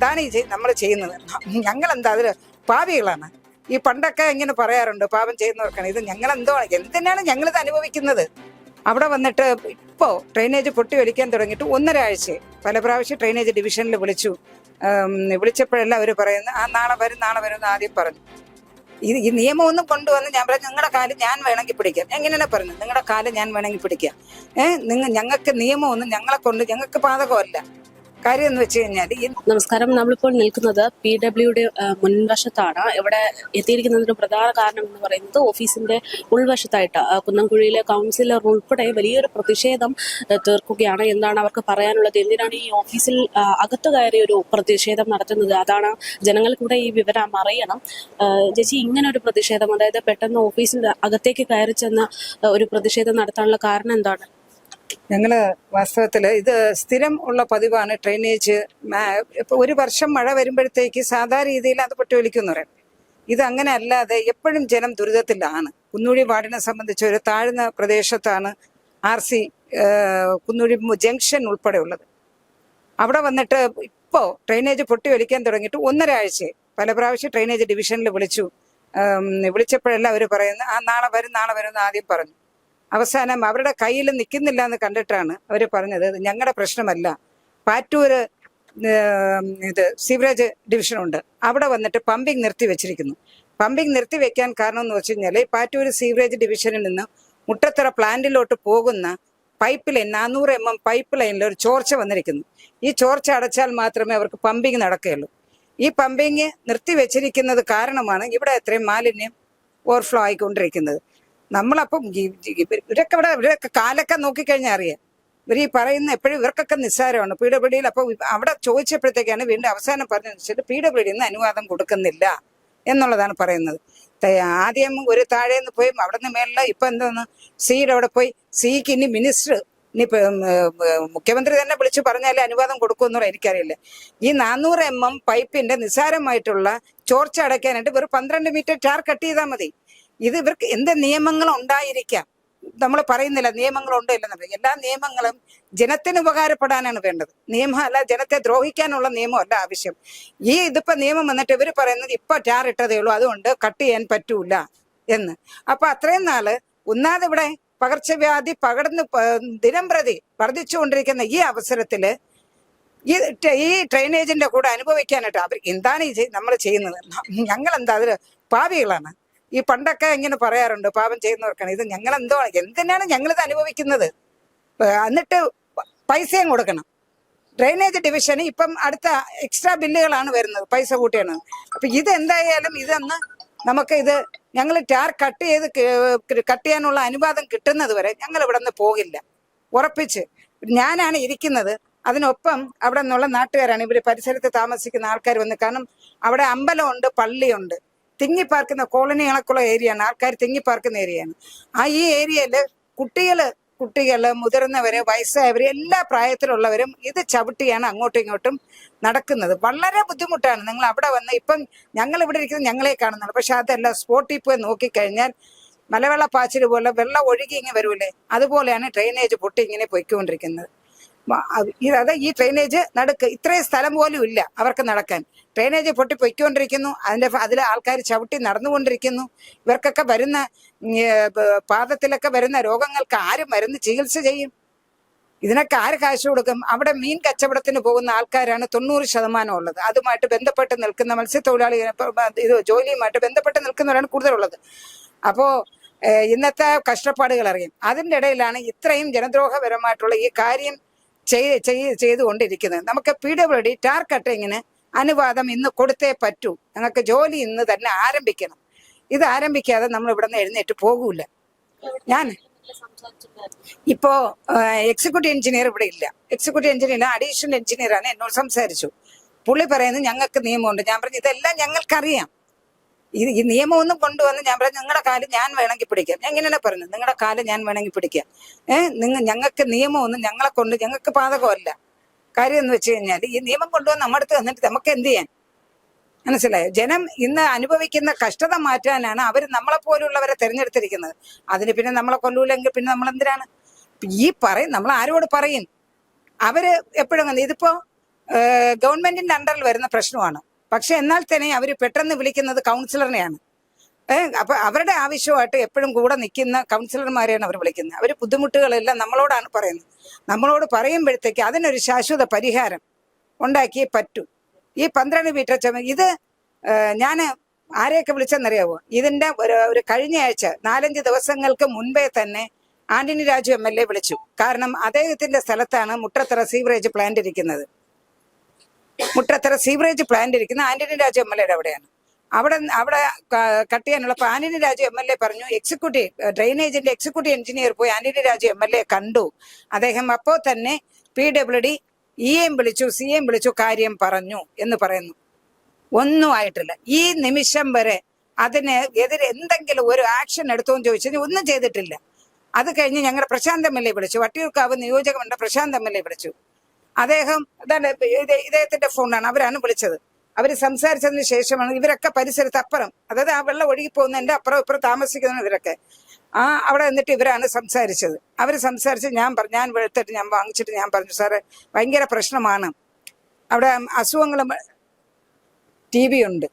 ഇതാണ് ഈ നമ്മൾ ചെയ്യുന്നത്. ഞങ്ങൾ എന്താ അതിൽ പാവികളാണ്. ഈ പണ്ടൊക്കെ ഇങ്ങനെ പറയാറുണ്ട് പാപം ചെയ്യുന്നവർക്കാണ്. ഇത് ഞങ്ങൾ എന്തോ എന്തിനാണ് ഞങ്ങൾ ഇത് അനുഭവിക്കുന്നത്? അവിടെ വന്നിട്ട് ഇപ്പോൾ ഡ്രെയിനേജ് പൊട്ടി വലിക്കാൻ തുടങ്ങിയിട്ട് ഒന്നര ആഴ്ച പല പ്രാവശ്യം ഡ്രെയിനേജ് ഡിവിഷനിൽ വിളിച്ചു. വിളിച്ചപ്പോഴെല്ലാം അവർ പറയുന്നത് ആ നാളെ വരും നാളെ വരും എന്ന് ആദ്യം പറഞ്ഞു. ഇത് ഈ നിയമമൊന്നും കൊണ്ടുവന്ന് ഞാൻ പറഞ്ഞു നിങ്ങളുടെ കാൽ ഞാൻ വേണമെങ്കിൽ പിടിക്കാം. എങ്ങനെയാണ് പറഞ്ഞത്? നിങ്ങളുടെ കാൽ ഞാൻ വേണമെങ്കിൽ പിടിക്കാം. ഏഹ് നിങ്ങൾ ഞങ്ങൾക്ക് നിയമമൊന്നും ഞങ്ങളെ കൊണ്ട് ഞങ്ങൾക്ക് ബാധകമല്ല. കാര്യം എന്ന് വെച്ച് കഴിഞ്ഞാൽ നമസ്കാരം. നമ്മളിപ്പോൾ നിൽക്കുന്നത് പി ഡബ്ല്യുടെ മുൻവശത്താണ്. ഇവിടെ എത്തിയിരിക്കുന്നതിന് പ്രധാന കാരണം എന്ന് പറയുന്നത് ഓഫീസിന്റെ ഉൾവശത്തായിട്ട് കുന്നംകുഴിയിലെ കൗൺസിലർ ഉൾപ്പെടെ വലിയൊരു പ്രതിഷേധം തീർക്കുകയാണ് എന്താണ് അവർക്ക് പറയാനുള്ളത്. എന്തിനാണ് ഈ ഓഫീസിൽ അകത്തു കയറി ഒരു പ്രതിഷേധം നടത്തുന്നത്? അതാണ് ജനങ്ങൾക്കൂടെ ഈ വിവരം അറിയണം. ചേച്ചി ഇങ്ങനെ ഒരു പ്രതിഷേധം അതായത് പെട്ടെന്ന് ഓഫീസിൽ അകത്തേക്ക് കയറി ചെന്ന ഒരു പ്രതിഷേധം നടത്താനുള്ള കാരണം എന്താണ്? ഞങ്ങൾ വാസ്തവത്തിൽ ഇത് സ്ഥിരം ഉള്ള പതിവാണ് ഡ്രെയിനേജ് ഒരു വർഷം മഴ വരുമ്പോഴത്തേക്ക് സാധാരണ രീതിയിൽ അത് പൊട്ടിയൊലിക്കും പറയും. ഇത് അങ്ങനെ അല്ലാതെ എപ്പോഴും ജനം ദുരിതത്തിലാണ്. കുന്നൂഴി വാർഡിനെ സംബന്ധിച്ച് ഒരു താഴ്ന്ന പ്രദേശത്താണ് ആർ സി കുന്നൂഴി ജംഗ്ഷൻ ഉൾപ്പെടെ ഉള്ളത് അവിടെ വന്നിട്ട് ഇപ്പോൾ ഡ്രെയിനേജ് പൊട്ടി ഒലിക്കാൻ തുടങ്ങിയിട്ട് ഒന്നര പല പ്രാവശ്യം ഡ്രെയിനേജ് ഡിവിഷനിൽ വിളിച്ചു. വിളിച്ചപ്പോഴെല്ലാം അവർ പറയുന്നത് ആ നാളെ വരും നാളെ വരും എന്ന് ആദ്യം പറഞ്ഞു. അവസാനം അവരുടെ കയ്യിൽ നിൽക്കുന്നില്ല എന്ന് കണ്ടിട്ടാണ് അവർ പറഞ്ഞത്. ഞങ്ങളുടെ പ്രശ്നമല്ല. പാറ്റൂര് ഇത് സീവറേജ് ഡിവിഷനുണ്ട് അവിടെ വന്നിട്ട് പമ്പിംഗ് നിർത്തി വെച്ചിരിക്കുന്നു. പമ്പിംഗ് നിർത്തി വെക്കാൻ കാരണം എന്ന് വെച്ച് കഴിഞ്ഞാൽ പാറ്റൂര് സീവറേജ് ഡിവിഷനിൽ നിന്ന് മുട്ടത്തറ പ്ലാന്റിലോട്ട് പോകുന്ന പൈപ്പ് ലൈൻ നാനൂറ് എം എം പൈപ്പ് ലൈനിൽ ഒരു ചോർച്ച വന്നിരിക്കുന്നു. ഈ ചോർച്ച അടച്ചാൽ മാത്രമേ അവർക്ക് പമ്പിംഗ് നടക്കുകയുള്ളൂ. ഈ പമ്പിങ് നിർത്തി വെച്ചിരിക്കുന്നത് കാരണമാണ് ഇവിടെ എത്രയും മാലിന്യം ഓവർഫ്ലോ ആയിക്കൊണ്ടിരിക്കുന്നത്. നമ്മളപ്പം ഇവരൊക്കെ ഇവിടെ ഇവരൊക്കെ കാലൊക്കെ നോക്കിക്കഴിഞ്ഞാൽ അറിയാം. ഇവർ ഈ പറയുന്ന എപ്പോഴും ഇവർക്കൊക്കെ നിസ്സാരമാണ്. പി ഡബ്ല്യു ഡിയിൽ അപ്പോൾ അവിടെ ചോദിച്ചപ്പോഴത്തേക്കാണ് വീണ്ടും അവസാനം പറഞ്ഞു വെച്ചിട്ട് പി ഡബ്ല്യു ഡി നിന്ന് അനുവാദം കൊടുക്കുന്നില്ല എന്നുള്ളതാണ് പറയുന്നത്. ആദ്യം ഒരു താഴെ നിന്ന് പോയി അവിടെ നിന്ന് മേളിൽ ഇപ്പം എന്താണ്? സിയുടെ അവിടെ പോയി സിക്ക് ഇനി മിനിസ്റ്റർ ഇനി മുഖ്യമന്ത്രി തന്നെ വിളിച്ചു പറഞ്ഞാലേ അനുവാദം കൊടുക്കുമെന്നുള്ള എനിക്കറിയില്ല. ഈ നാനൂറ് എം എം പൈപ്പിന്റെ നിസ്സാരമായിട്ടുള്ള ചോർച്ച അടയ്ക്കാനായിട്ട് വെറും പന്ത്രണ്ട് മീറ്റർ ടാർ കട്ട് ചെയ്താൽ മതി. ഇത് ഇവർക്ക് എന്ത് നിയമങ്ങൾ ഉണ്ടായിരിക്കാം നമ്മൾ പറയുന്നില്ല നിയമങ്ങളുണ്ട് ഇല്ലെന്ന് എല്ലാ നിയമങ്ങളും ജനത്തിന് ഉപകാരപ്പെടാനാണ് വേണ്ടത്. നിയമം അല്ല ജനത്തെ ദ്രോഹിക്കാനുള്ള നിയമമല്ല ആവശ്യം. ഈ ഇതിപ്പോ നിയമം വന്നിട്ട് ഇവർ പറയുന്നത് ഇപ്പൊ ടാർ ഇട്ടതേ ഉള്ളൂ അതുകൊണ്ട് കട്ട് ചെയ്യാൻ പറ്റൂല എന്ന്. അപ്പൊ അത്രയും നാൾ ഒന്നാമത് ഇവിടെ പകർച്ചവ്യാധി പകർന്ന് ദിനം പ്രതി വർദ്ധിച്ചുകൊണ്ടിരിക്കുന്ന ഈ അവസരത്തിൽ ഈ ഈ ഡ്രെയിനേജിന്റെ കൂടെ അനുഭവിക്കാനായിട്ട് അവർ എന്താണ് ഈ നമ്മൾ ചെയ്യുന്നത്? ഞങ്ങൾ എന്താ അതിൽ പാവികളാണ്. ഈ പണ്ടൊക്കെ ഇങ്ങനെ പറയാറുണ്ട് പാപം ചെയ്യുന്നവർക്കാണ്. ഇത് ഞങ്ങൾ എന്തോ എന്തിനാണ് ഞങ്ങൾ ഇത് അനുഭവിക്കുന്നത് എന്നിട്ട് പൈസയും കൊടുക്കണം. ഡ്രെയിനേജ് ഡിവിഷന് ഇപ്പം അടുത്ത എക്സ്ട്രാ ബില്ലുകളാണ് വരുന്നത് പൈസ കൂട്ടിയാണ്. അപ്പൊ ഇത് എന്തായാലും ഇതെന്ന് നമുക്ക് ഇത് ഞങ്ങൾ ടാർ കട്ട് ചെയ്ത് കട്ട് ചെയ്യാനുള്ള അനുവാദം കിട്ടുന്നത് വരെ ഞങ്ങൾ ഇവിടെ നിന്ന് പോകില്ല. ഉറപ്പിച്ച് ഞാനാണ് ഇരിക്കുന്നത്. അതിനൊപ്പം അവിടെ നിന്നുള്ള നാട്ടുകാരാണ്. ഇവർ പരിസരത്ത് താമസിക്കുന്ന ആൾക്കാർ വന്ന്. കാരണം അവിടെ അമ്പലമുണ്ട് പള്ളിയുണ്ട്. തിങ്ങിപ്പാർക്കുന്ന കോളനി കണക്കുള്ള ഏരിയയാണ് ആൾക്കാർ തിങ്ങിപ്പാർക്കുന്ന ഏരിയയാണ് ആ ഈ ഏരിയയിൽ കുട്ടികൾ കുട്ടികൾ മുതിർന്നവര് വയസ്സായവര് എല്ലാ പ്രായത്തിലുള്ളവരും ഇത് ചവിട്ടിയാണ് അങ്ങോട്ടും ഇങ്ങോട്ടും നടക്കുന്നത്. വളരെ ബുദ്ധിമുട്ടാണ്. നിങ്ങൾ അവിടെ വന്ന് ഇപ്പം ഞങ്ങൾ ഇവിടെ ഇരിക്കുന്നത് ഞങ്ങളെ കാണുന്നുള്ളൂ. പക്ഷെ അതല്ല സ്പോട്ടിൽ പോയി നോക്കിക്കഴിഞ്ഞാൽ മലവെള്ള പാച്ചിൽ പോലെ വെള്ളം ഒഴുകി ഇങ്ങനെ വരൂലേ? അതുപോലെയാണ് ഡ്രെയിനേജ് പൊട്ടി ഇങ്ങനെ പൊയ്ക്കൊണ്ടിരിക്കുന്നത്. അത് ഈ ഡ്രെയിനേജ് നടക്ക്. ഇത്രയും സ്ഥലം പോലും ഇല്ല അവർക്ക് നടക്കാൻ. ഡ്രെയിനേജ് പൊട്ടി പൊയ്ക്കൊണ്ടിരിക്കുന്നു അതിന്റെ അതിൽ ആൾക്കാർ ചവിട്ടി നടന്നുകൊണ്ടിരിക്കുന്നു. ഇവർക്കൊക്കെ വരുന്ന പാദത്തിലൊക്കെ വരുന്ന രോഗങ്ങൾക്ക് ആര് മരുന്ന് ചികിത്സ ചെയ്യും. ഇതിനൊക്കെ ആര് കാശ് കൊടുക്കും? അവിടെ മീൻ കച്ചവടത്തിന് പോകുന്ന ആൾക്കാരാണ് തൊണ്ണൂറ് ശതമാനം ഉള്ളത്. അതുമായിട്ട് ബന്ധപ്പെട്ട് നിൽക്കുന്ന മത്സ്യത്തൊഴിലാളി ഇത് ജോലിയുമായിട്ട് ബന്ധപ്പെട്ട് നിൽക്കുന്നവരാണ് കൂടുതലുള്ളത്. അപ്പോൾ ഇന്നത്തെ കഷ്ടപ്പാടുകൾ അറിയും. അതിന്റെ ഇടയിലാണ് ഇത്രയും ജനദ്രോഹപരമായിട്ടുള്ള ഈ കാര്യം ചെയ് ചെയ്- ചെയ്തുകൊണ്ടിരിക്കുന്നത്. നമുക്ക് പി ഡബ്ല്യു ഡി ടാർ കട്ടിങ്ങിന് അനുവാദം ഇന്ന് കൊടുത്തേ പറ്റൂ. ഞങ്ങൾക്ക് ജോലി ഇന്ന് തന്നെ ആരംഭിക്കണം. ഇത് ആരംഭിക്കാതെ നമ്മൾ ഇവിടെ നിന്ന് എഴുന്നേറ്റ് പോകൂല. ഞാൻ ഇപ്പോ എക്സിക്യൂട്ടീവ് എഞ്ചിനീയർ ഇവിടെ ഇല്ല. എക്സിക്യൂട്ടീവ് എഞ്ചിനീയർ അഡീഷണൽ എഞ്ചിനീയർ ആണ് എന്നോട് സംസാരിച്ചു. പുള്ളി പറയുന്നത് ഞങ്ങൾക്ക് നിയമമുണ്ട്. ഞാൻ പറഞ്ഞു ഇതെല്ലാം ഞങ്ങൾക്കറിയാം. ഇത് ഈ നിയമമൊന്നും കൊണ്ടുവന്ന് ഞാൻ പറഞ്ഞു നിങ്ങളുടെ കാലം ഞാൻ വേണമെങ്കിൽ പിടിക്കാം. ഞാൻ ഇങ്ങനെയാണ് പറഞ്ഞത് നിങ്ങളുടെ കാലം ഞാൻ വേണമെങ്കിൽ പിടിക്കാം. ഏഹ് നിങ്ങൾ ഞങ്ങൾക്ക് നിയമമൊന്നും ഞങ്ങളെ കൊണ്ട് ഞങ്ങൾക്ക് ബാധകമല്ല. കാര്യം എന്ന് വെച്ച് കഴിഞ്ഞാൽ ഈ നിയമം കൊണ്ടുവന്ന് നമ്മുടെ അടുത്ത് വന്നിട്ട് നമുക്ക് എന്ത് ചെയ്യാൻ? മനസ്സിലായോ? ജനം ഇന്ന് അനുഭവിക്കുന്ന കഷ്ടത മാറ്റാനാണ് അവർ നമ്മളെ പോലുള്ളവരെ തിരഞ്ഞെടുത്തിരിക്കുന്നത്. അതിന് പിന്നെ നമ്മളെ കൊല്ലൂലെങ്കിൽ പിന്നെ നമ്മൾ എന്തിനാണ്? ഈ പറയും നമ്മൾ ആരോട് പറയും? അവർ എപ്പോഴും ഇതിപ്പോ ഗവൺമെന്റിന്റെ അണ്ടറിൽ വരുന്ന പ്രശ്നമാണ്. പക്ഷെ എന്നാൽ തന്നെ അവർ പെട്ടെന്ന് വിളിക്കുന്നത് കൗൺസിലറിനെയാണ് അപ്പൊ അവരുടെ ആവശ്യമായിട്ട് എപ്പോഴും കൂടെ നിൽക്കുന്ന കൗൺസിലർമാരെയാണ് അവർ വിളിക്കുന്നത്. അവർ ബുദ്ധിമുട്ടുകളെല്ലാം നമ്മളോടാണ് പറയുന്നത്. നമ്മളോട് പറയുമ്പോഴത്തേക്ക് അതിനൊരു ശാശ്വത പരിഹാരം ഉണ്ടാക്കിയേ പറ്റൂ. ഈ പന്ത്രണ്ട് മീറ്റർ ചമ ഇത് ഞാൻ ആരെയൊക്കെ വിളിച്ചെന്നറിയാവോ? ഇതിന്റെ ഒരു ഒരു കഴിഞ്ഞ ആഴ്ച നാലഞ്ച് ദിവസങ്ങൾക്ക് മുൻപേ തന്നെ Antony Raju M L A വിളിച്ചു. കാരണം അദ്ദേഹത്തിന്റെ സ്ഥലത്താണ് മുട്ടത്തറ സീവറേജ് പ്ലാന്റ് ഇരിക്കുന്നത്. മുട്ടത്തറ സീവറേജ് പ്ലാന്റ് ഇരിക്കുന്ന ആന്റണി രാജു എം എൽ എയുടെ അവിടെയാണ്. അവിടെ അവിടെ കട്ട് ചെയ്യാനുള്ള Antony Raju M L A പറഞ്ഞു എക്സിക്യൂട്ടീവ് ഡ്രെയിനേജിന്റെ എക്സിക്യൂട്ടീവ് എഞ്ചിനീയർ പോയി Antony Raju M L A കണ്ടു. അദ്ദേഹം അപ്പോൾ തന്നെ P W D E M വിളിച്ചു സി എം വിളിച്ചു കാര്യം പറഞ്ഞു എന്ന് പറയുന്നു. ഒന്നും ആയിട്ടില്ല. ഈ നിമിഷം വരെ അതിന് എതിരെ എന്തെങ്കിലും ഒരു ആക്ഷൻ എടുത്തോ എന്ന് ചോദിച്ചാൽ ഒന്നും ചെയ്തിട്ടില്ല. അത് കഴിഞ്ഞ് ഞങ്ങളുടെ പ്രശാന്ത് എം എൽ എ വിളിച്ചു വട്ടിയൂർക്കാവ് നിയോജകമണ്ഡലം പ്രശാന്ത് എം എൽ എ വിളിച്ചു. അദ്ദേഹം ഇതാണ് ഇത് ഇദ്ദേഹത്തിന്റെ ഫോണാണ് അവരാണ് വിളിച്ചത്. അവർ സംസാരിച്ചതിന് ശേഷമാണ് ഇവരൊക്കെ പരിസരത്ത് അപ്പുറം. അതായത് ആ വെള്ളം ഒഴുകി എന്റെ അപ്പുറം ഇപ്പുറം താമസിക്കുന്ന ഇവരൊക്കെ. ആ അവിടെ നിന്നിട്ട് ഇവരാണ് സംസാരിച്ചത്. അവർ സംസാരിച്ച് ഞാൻ പറഞ്ഞു ഞാൻ വെളുത്തിട്ട് ഞാൻ വാങ്ങിച്ചിട്ട് ഞാൻ പറഞ്ഞു സാറേ ഭയങ്കര പ്രശ്നമാണ്. അവിടെ അസുഖങ്ങളും ടി ബി ഉണ്ട്.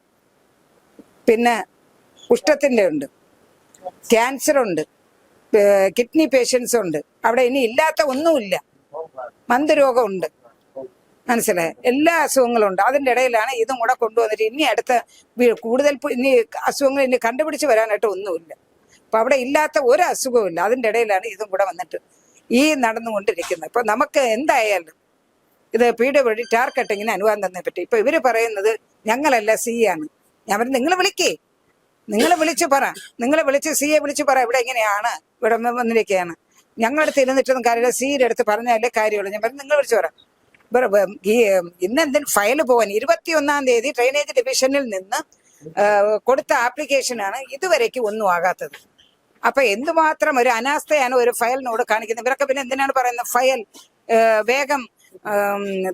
പിന്നെ ഉഷ്ടത്തിന്റെ ഉണ്ട്. ക്യാൻസർ ഉണ്ട്. കിഡ്നി പേഷ്യൻസ് ഉണ്ട്. അവിടെ ഇനി ഇല്ലാത്ത ഒന്നുമില്ല. മന്ദരോഗമുണ്ട് മനസ്സിലായി? എല്ലാ അസുഖങ്ങളും ഉണ്ട് അതിന്റെ ഇടയിലാണ് ഇതും കൂടെ കൊണ്ടുവന്നിട്ട് ഇനി അടുത്ത കൂടുതൽ ഇനി അസുഖങ്ങൾ ഇനി കണ്ടുപിടിച്ച് വരാനായിട്ട് ഒന്നുമില്ല. അപ്പൊ അവിടെ ഇല്ലാത്ത ഒരു അസുഖവും ഇല്ല. അതിന്റെ ഇടയിലാണ് ഇതും കൂടെ വന്നിട്ട് ഈ നടന്നുകൊണ്ടിരിക്കുന്നത്. ഇപ്പൊ നമുക്ക് എന്തായാലും ഇത് പി വഴി ടാർ കട്ടിങ്ങിന് അനുവാദം തന്നെ പറ്റി. ഇപ്പൊ ഇവർ പറയുന്നത് ഞങ്ങളല്ല സി ആണ്. ഞാൻ പറഞ്ഞു നിങ്ങൾ വിളിക്കേ. നിങ്ങൾ വിളിച്ച് പറ. നിങ്ങൾ വിളിച്ച് സി എ വിളിച്ച് പറ. ഇവിടെ എങ്ങനെയാണ്? ഇവിടെ വന്ന് വന്നിരിക്കുകയാണ് ഞങ്ങളുടെ ഇരുന്നിട്ടൊന്നും കാര്യമില്ല. സിയുടെ അടുത്ത് പറഞ്ഞാലേ കാര്യമുള്ളൂ. ഞാൻ പറഞ്ഞു നിങ്ങൾ വിളിച്ച് പറ. ഇവർ ഈ ഇന്ന് എന്തെങ്കിലും ഫയൽ പോകാൻ ഇരുപത്തി ഒന്നാം തീയതി ഡ്രെയിനേജ് ഡിവിഷനിൽ നിന്ന് കൊടുത്ത ആപ്ലിക്കേഷനാണ് ഇതുവരേക്ക് ഒന്നും ആകാത്തത്. അപ്പൊ എന്തുമാത്രം ഒരു അനാസ്ഥയാണ് ഒരു ഫയലിനോട് കാണിക്കുന്നത്? ഇവരൊക്കെ പിന്നെ എന്തിനാണ് പറയുന്നത്? ഫയൽ വേഗം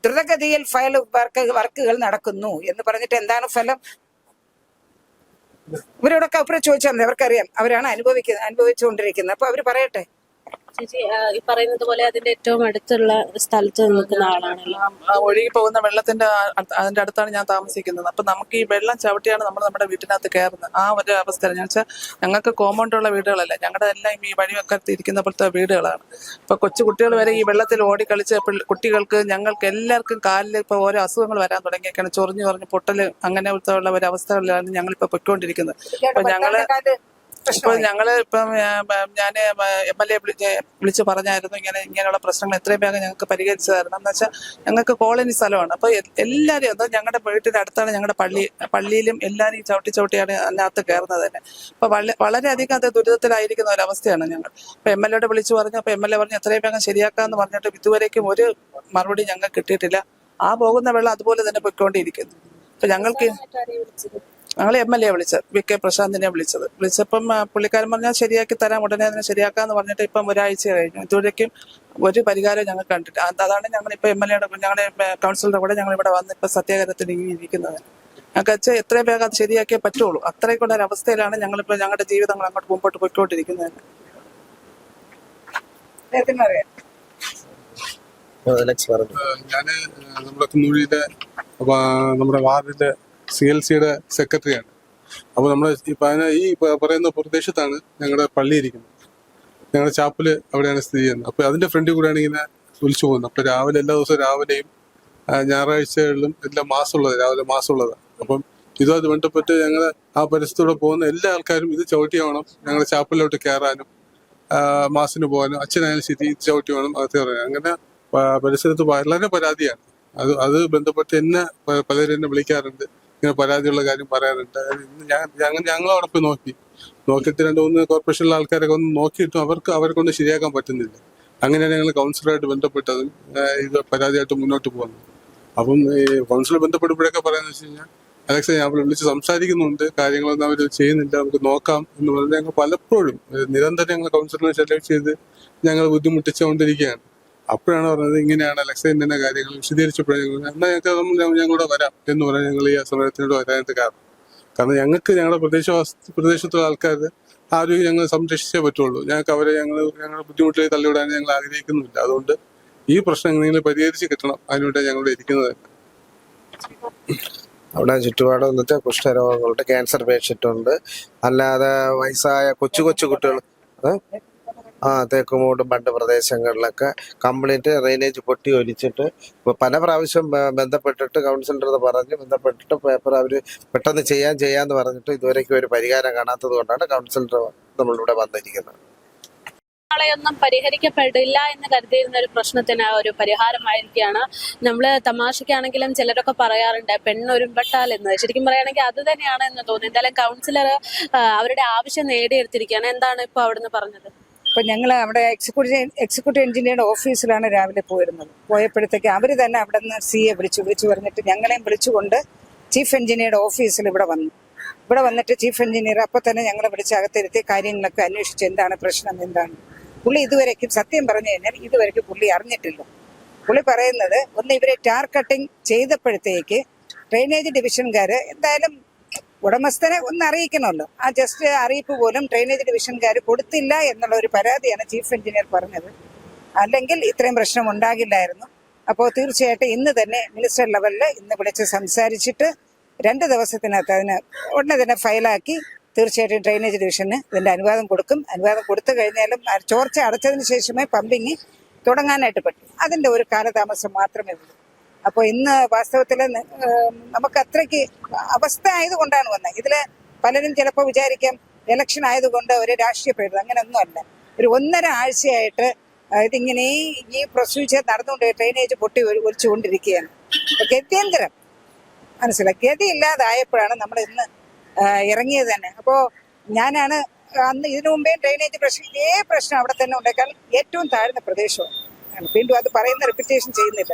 ദ്രുതഗതിയിൽ ഫയൽ വർക്ക് വർക്കുകൾ നടക്കുന്നു എന്ന് പറഞ്ഞിട്ട് എന്താണ് ഫലം? ഇവരോടൊക്കെ അപ്പുറം ചോദിച്ചാൽ മതി. അവർക്കറിയാം. അവരാണ് അനുഭവിക്കുന്നത് അനുഭവിച്ചുകൊണ്ടിരിക്കുന്നത്. അപ്പൊ അവർ പറയട്ടെ. ചേച്ചി ഈ പറയുന്നത് പോലെ അതിന്റെ ഏറ്റവും അടുത്തുള്ള സ്ഥലത്ത് നിൽക്കുന്ന ആളാണല്ലോ ഒഴുകി പോകുന്ന വെള്ളത്തിന്റെ അതിന്റെ അടുത്താണ് ഞാൻ താമസിക്കുന്നത്. അപ്പൊ നമുക്ക് ഈ വെള്ളം ചവിട്ടിയാണ് നമ്മൾ നമ്മുടെ വീട്ടിനകത്ത് കയറുന്നത്. ആ ഒരു അവസ്ഥ ഞാൻ വെച്ചാൽ ഞങ്ങൾക്ക് കോമ്പൗണ്ട് ഉള്ള വീടുകളല്ല. ഞങ്ങളുടെ എല്ലാം ഈ വഴിവക്കത്ത് ഇരിക്കുന്ന പോലത്തെ വീടുകളാണ്. അപ്പൊ കൊച്ചു കുട്ടികൾ വരെ ഈ വെള്ളത്തിൽ ഓടി കളിച്ച് കുട്ടികൾക്ക് ഞങ്ങൾക്ക് എല്ലാവർക്കും കാലിൽ ഇപ്പൊ ഓരോ അസുഖങ്ങൾ വരാൻ തുടങ്ങിയൊക്കെയാണ് ചൊറിഞ്ഞു ചൊറിഞ്ഞ് പൊട്ടൽ അങ്ങനെ ഉള്ള ഒരു അവസ്ഥകളിലാണ് ഞങ്ങളിപ്പോ പൊയ്ക്കൊണ്ടിരിക്കുന്നത്. അപ്പൊ ഞങ്ങൾ ഇപ്പൊ ഞങ്ങൾ ഇപ്പം ഞാൻ എം എൽ എ വിളിച്ച് പറഞ്ഞായിരുന്നു ഇങ്ങനെ ഇങ്ങനെയുള്ള പ്രശ്നങ്ങൾ എത്രയും വേഗം ഞങ്ങൾക്ക് പരിഹരിച്ചു തരണം എന്ന് വെച്ചാൽ ഞങ്ങൾക്ക് കോളനി സ്ഥലമാണ്. അപ്പൊ എ- എല്ലാവരും അത് ഞങ്ങളുടെ വീട്ടിന്റെ അടുത്താണ് ഞങ്ങളുടെ പള്ളി പള്ളിയിലും എല്ലാവരും ഈ ചവിട്ടി ചവിട്ടിയാണ് അതിനകത്ത് കയറുന്നത് തന്നെ. അപ്പൊ വളരെയധികം അത് ദുരിതത്തിലായിരിക്കുന്ന ഒരവസ്ഥയാണ് ഞങ്ങൾ. അപ്പൊ എം എൽ എയുടെ വിളിച്ച് പറഞ്ഞു അപ്പൊ എം എൽ എ പറഞ്ഞു എത്രയും വേഗം ശരിയാക്കാന്ന് പറഞ്ഞിട്ട് ഇതുവരേക്കും ഒരു മറുപടി ഞങ്ങൾക്ക് കിട്ടിയിട്ടില്ല. ആ പോകുന്ന വെള്ളം അതുപോലെ തന്നെ പൊയ്ക്കൊണ്ടിരിക്കുന്നു. അപ്പൊ ഞങ്ങൾക്ക് ഞങ്ങൾ എം എൽ എ വിളിച്ചത് വി കെ പ്രശാന്തിനെ വിളിച്ചത്. വിളിച്ചപ്പം പുള്ളിക്കാരൻ പറഞ്ഞാൽ ശരിയാക്കി തരാം ഉടനെ അതിനെ ശരിയാക്കാന്ന് പറഞ്ഞിട്ട് ഇപ്പം ഒരാഴ്ച കഴിഞ്ഞു. ഇതുവരേക്കും ഒരു പരിഹാരം ഞങ്ങൾ കണ്ടിട്ട് അതാണ് ഞങ്ങൾ ഇപ്പൊ എം എൽ എയുടെ ഞങ്ങളുടെ കൗൺസിലറുടെ കൂടെ ഞങ്ങൾ ഇവിടെ വന്ന് ഇപ്പൊ സത്യാഗ്രഹത്തിന് ഇങ്ങനെ ഇരിക്കുന്നത്. ഞങ്ങൾക്ക് വെച്ചാൽ എത്രയും വേഗം അത് ശരിയാക്കിയേ പറ്റുള്ളൂ. അത്രയ്ക്കുള്ള ഒരു അവസ്ഥയിലാണ് ഞങ്ങളിപ്പോ ഞങ്ങളുടെ ജീവിതങ്ങൾ അങ്ങോട്ട് മുമ്പോട്ട് പോയിക്കൊണ്ടിരിക്കുന്നത്. ഞാൻ നമ്മുടെ കുന്നൂരിയിലെ നമ്മുടെ വാർഡിലെ സി എൽ സിയുടെ സെക്രട്ടറിയാണ്. അപ്പോൾ നമ്മുടെ ഈ ഈ പറയുന്ന പ്രദേശത്താണ് ഞങ്ങളുടെ പള്ളി ഇരിക്കുന്നത്. ഞങ്ങളുടെ ചാപ്പൽ അവിടെയാണ് സ്ഥിതി ചെയ്യുന്നത്. അപ്പോൾ അതിന്റെ ഫ്രണ്ടിൽ കൂടെയാണ് ഇങ്ങനെ വിളിച്ചു പോകുന്നത്. അപ്പൊ രാവിലെ എല്ലാ ദിവസവും രാവിലെയും ഞായറാഴ്ചകളിലും എല്ലാം മാസമുള്ളത് രാവിലെ മാസമുള്ളത്. അപ്പം ഇതുമായിട്ട് ബന്ധപ്പെട്ട് ഞങ്ങൾ ആ പരിസരത്തൂടെ പോകുന്ന എല്ലാ ആൾക്കാരും ഇത് ചവിട്ടി വേണം. ഞങ്ങളുടെ ചാപ്പലിലോട്ട് കയറാനും മാസിന് പോകാനും അച്ഛനായാലും ശരി ഇത് ചവിട്ടി വേണം അകത്ത് കയറാനും അങ്ങനെ പരിസരത്ത് വളരെ പരാതിയാണ്. അത് അത് ബന്ധപ്പെട്ട് എന്നെ പലരും എന്നെ വിളിക്കാറുണ്ട്. ഇങ്ങനെ പരാതിയുള്ള കാര്യം പറയാറുണ്ട്. ഞങ്ങൾ ഞങ്ങൾ അവിടെ പോയി നോക്കി. നോക്കിയിട്ട് രണ്ട് മൂന്ന് കോർപ്പറേഷനിലെ ആൾക്കാരൊക്കെ ഒന്ന് നോക്കിയിട്ടും അവർക്ക് അവരെ കൊണ്ട് ശരിയാക്കാൻ പറ്റുന്നില്ല. അങ്ങനെയാണ് ഞങ്ങൾ കൗൺസിലറായിട്ട് ബന്ധപ്പെട്ടത് ഇത് പരാതിയായിട്ട് മുന്നോട്ട് പോകുന്നത്. അപ്പം ഈ കൗൺസിലർ ബന്ധപ്പെടുമ്പോഴൊക്കെ പറയാന്ന് വെച്ച് കഴിഞ്ഞാൽ അലക്സ ഞാൻ അവരെ വിളിച്ച് സംസാരിക്കുന്നുണ്ട്. കാര്യങ്ങളൊന്നും അവർ ചെയ്യുന്നില്ല. നമുക്ക് നോക്കാം എന്ന് പറഞ്ഞ് ഞങ്ങൾ പലപ്പോഴും നിരന്തരം ഞങ്ങൾ കൗൺസിലറിനെ സെലക്ട് ചെയ്ത് ഞങ്ങൾ ബുദ്ധിമുട്ടിച്ചുകൊണ്ടിരിക്കുകയാണ്. അപ്പോഴാണ് പറഞ്ഞത് ഇങ്ങനെയാണ് അലക്സൈന്റെ കാര്യങ്ങൾ വിശദീകരിച്ചപ്പോഴും എന്നാൽ ഞങ്ങൾക്ക് ഞങ്ങളുടെ വരാം എന്ന് പറഞ്ഞ് ഞങ്ങൾ ഈ സമരത്തിനോട് വരാനായിട്ട് കാരണം. കാരണം ഞങ്ങൾക്ക് ഞങ്ങളുടെ പ്രദേശവാസ പ്രദേശത്തുള്ള ആൾക്കാർ ആരോഗ്യം ഞങ്ങൾ സംരക്ഷിച്ചേ പറ്റുള്ളൂ. ഞങ്ങൾക്ക് അവരെ ഞങ്ങൾ ഞങ്ങളുടെ ബുദ്ധിമുട്ടിലേക്ക് തള്ളിവിടാൻ ഞങ്ങൾ ആഗ്രഹിക്കുന്നില്ല അതുകൊണ്ട് ഈ പ്രശ്നം എങ്ങനെയെങ്കിലും പരിഹരിച്ച് കിട്ടണം. അതിനുവേണ്ടി ഞങ്ങളുടെ ഇരിക്കുന്നത് അവിടെ ചുറ്റുപാട് വന്നിട്ട് കുഷ്ഠരോഗങ്ങളുണ്ട് ക്യാൻസർ പേഷ്യന്റ് ഉണ്ട്. അല്ലാതെ വയസ്സായ കൊച്ചു കൊച്ചു കുട്ടികൾ തേക്കുമൂട് ബണ്ട് പ്രദേശങ്ങളിലൊക്കെ കംപ്ലീറ്റ് ഡ്രെയിനേജ് പൊട്ടി ഒലിച്ചിട്ട് പല പ്രാവശ്യം ബന്ധപ്പെട്ടിട്ട് കൗൺസിലറത് പറഞ്ഞ് ബന്ധപ്പെട്ടിട്ട് പേപ്പർ അവർ പെട്ടെന്ന് ചെയ്യാൻ ചെയ്യാന്ന് പറഞ്ഞിട്ട് ഇതുവരേക്കും ഒരു പരിഹാരം കാണാത്തത് കൊണ്ടാണ് കൗൺസിലർ നമ്മളിവിടെ വന്നിരിക്കുന്നത്. നാളെയൊന്നും പരിഹരിക്കപ്പെടില്ല എന്ന് കരുതിയിരുന്ന ഒരു പ്രശ്നത്തിന് ഒരു പരിഹാരമായിരിക്കുകയാണ്. നമ്മൾ തമാശക്കാണെങ്കിലും ചിലരൊക്കെ പറയാറുണ്ട് പെണ്ണൊരുമ്പെട്ടാൽ എന്ന്. ശരിക്കും പറയുകയാണെങ്കിൽ അത് തന്നെയാണ് എന്ന് തോന്നുന്നു. എന്തായാലും കൗൺസിലർ അവരുടെ ആവശ്യം നേടിയെടുത്തിരിക്കുകയാണ്. എന്താണ് ഇപ്പൊ അവിടുന്ന് പറഞ്ഞത്? അപ്പൊ ഞങ്ങൾ അവിടെ എക്സിക്യൂട്ടീവ് എക്സിക്യൂട്ടീവ് എഞ്ചിനീയറുടെ ഓഫീസിലാണ് രാവിലെ പോയിരുന്നത്. പോയപ്പോഴത്തേക്ക് അവർ തന്നെ അവിടെ നിന്ന് സി എ വിളിച്ചു വിളിച്ചു പറഞ്ഞിട്ട് ഞങ്ങളെയും വിളിച്ചുകൊണ്ട് ചീഫ് എഞ്ചിനീയറുടെ ഓഫീസിൽ ഇവിടെ വന്നു. ഇവിടെ വന്നിട്ട് ചീഫ് എഞ്ചിനീയർ അപ്പം തന്നെ ഞങ്ങളെ വിളിച്ച് അകത്തിരുത്തി കാര്യങ്ങളൊക്കെ അന്വേഷിച്ച് എന്താണ് പ്രശ്നം എന്താണ്. പുള്ളി ഇതുവരേക്കും സത്യം പറഞ്ഞു കഴിഞ്ഞാൽ ഇതുവരേക്കും പുള്ളി അറിഞ്ഞിട്ടില്ല. പുള്ളി പറയുന്നത് ഒന്ന് ഇവരെ ടാർ കട്ടിങ് ചെയ്തപ്പോഴത്തേക്ക് ഡ്രെയിനേജ് ഡിവിഷൻകാർ എന്തായാലും ഉടമസ്ഥനെ ഒന്ന് അറിയിക്കണമല്ലോ. ആ ജസ്റ്റ് അറിയിപ്പ് പോലും ഡ്രെയിനേജ് ഡിവിഷൻകാർ കൊടുത്തില്ല എന്നുള്ള ഒരു പരാതിയാണ് ചീഫ് എഞ്ചിനീയർ പറഞ്ഞത്. അല്ലെങ്കിൽ ഇത്രയും പ്രശ്നം ഉണ്ടാകില്ലായിരുന്നു. അപ്പോൾ തീർച്ചയായിട്ടും ഇന്ന് തന്നെ മിനിസ്റ്റർ ലെവലിൽ ഇന്ന് വിളിച്ച് സംസാരിച്ചിട്ട് രണ്ട് ദിവസത്തിനകത്ത് അതിന് ഉടനെ തന്നെ ഫയലാക്കി തീർച്ചയായിട്ടും ഡ്രെയിനേജ് ഡിവിഷന് ഇതിന്റെ അനുവാദം കൊടുക്കും. അനുവാദം കൊടുത്തു കഴിഞ്ഞാലും ചോർച്ച അടച്ചതിന് ശേഷമേ പമ്പിങ് തുടങ്ങാനായിട്ട് പറ്റും. അതിന്റെ ഒരു കാലതാമസം മാത്രമേ ഉള്ളൂ. അപ്പോൾ ഇന്ന് വാസ്തവത്തിൽ നമുക്ക് അത്രയ്ക്ക് അവസ്ഥ ആയതുകൊണ്ടാണ് വന്നത് ഇതിൽ പലരും ചിലപ്പോൾ വിചാരിക്കാം ഇലക്ഷൻ ആയതുകൊണ്ട് ഒരു രാഷ്ട്രീയ പ്രേരിതം. അങ്ങനെയൊന്നും അല്ല ഒരു ഒന്നര ആഴ്ചയായിട്ട് ഇതിങ്ങനെ ഈ പ്രൊസീജിയർ നടന്നുകൊണ്ട് ഡ്രെയിനേജ് പൊട്ടി ഒലിച്ചുകൊണ്ടിരിക്കുകയാണ് ഗത്യന്തരം. മനസ്സിലായി? ഗതി ഇല്ലാതായപ്പോഴാണ് നമ്മൾ ഇന്ന് ഇറങ്ങിയത് തന്നെ. അപ്പോൾ ഞാനാണ് അന്ന് ഇതിനു മുമ്പേ ഡ്രെയിനേജ് പ്രശ്നം ഇതേ പ്രശ്നം അവിടെ തന്നെ ഉണ്ടാക്കാൻ ഏറ്റവും താഴ്ന്ന പ്രദേശമാണ്. വീണ്ടും അത് പറയുന്ന റിപ്പീറ്റേഷൻ ചെയ്യുന്നില്ല.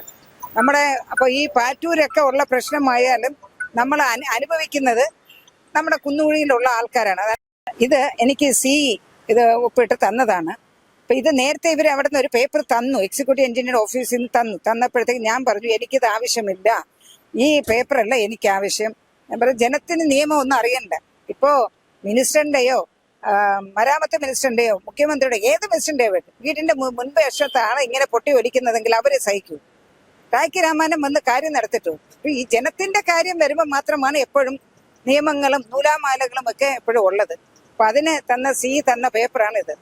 നമ്മുടെ അപ്പോൾ ഈ പാറ്റൂരൊക്കെ ഉള്ള പ്രശ്നമായാലും നമ്മൾ അനു- അനുഭവിക്കുന്നത് നമ്മുടെ കുന്നുകുഴിയിലുള്ള ആൾക്കാരാണ്. ഇത് എനിക്ക് സി ഇത് ഒപ്പിട്ട് തന്നതാണ്. അപ്പൊ ഇത് നേരത്തെ ഇവർ അവിടെ നിന്ന് ഒരു പേപ്പർ തന്നു എക്സിക്യൂട്ടീവ് എഞ്ചിനീയർ ഓഫീസിൽ നിന്ന് തന്നു തന്നപ്പോഴത്തേക്ക് ഞാൻ പറഞ്ഞു എനിക്കിത് ആവശ്യമില്ല. ഈ പേപ്പറല്ല എനിക്ക് ആവശ്യം. ഞാൻ പറഞ്ഞു ജനത്തിന് നിയമം ഒന്നും അറിയണ്ട. ഇപ്പോ മിനിസ്റ്ററിന്റെയോ ആ, മരാമത്ത് മിനിസ്റ്ററിന്റെയോ മുഖ്യമന്ത്രിയുടെ ഏത് മിനിസ്റ്ററിന്റെയോ വീട്ടിന്റെ വീടിന്റെ മു- മുൻപ് വശത്താണ് ഇങ്ങനെ പൊട്ടി ഒലിക്കുന്നതെങ്കിൽ അവരെ സഹിക്കൂ. ടാക്കി രാമാനം വന്ന് കാര്യം നടത്തിട്ടു. ഈ ജനത്തിന്റെ കാര്യം വരുമ്പോൾ മാത്രമാണ് എപ്പോഴും നിയമങ്ങളും നൂലാമാലകളും ഒക്കെ എപ്പോഴും ഉള്ളത്. അപ്പൊ അതിന് തന്ന സി തന്ന പേപ്പറാണ് ഇത്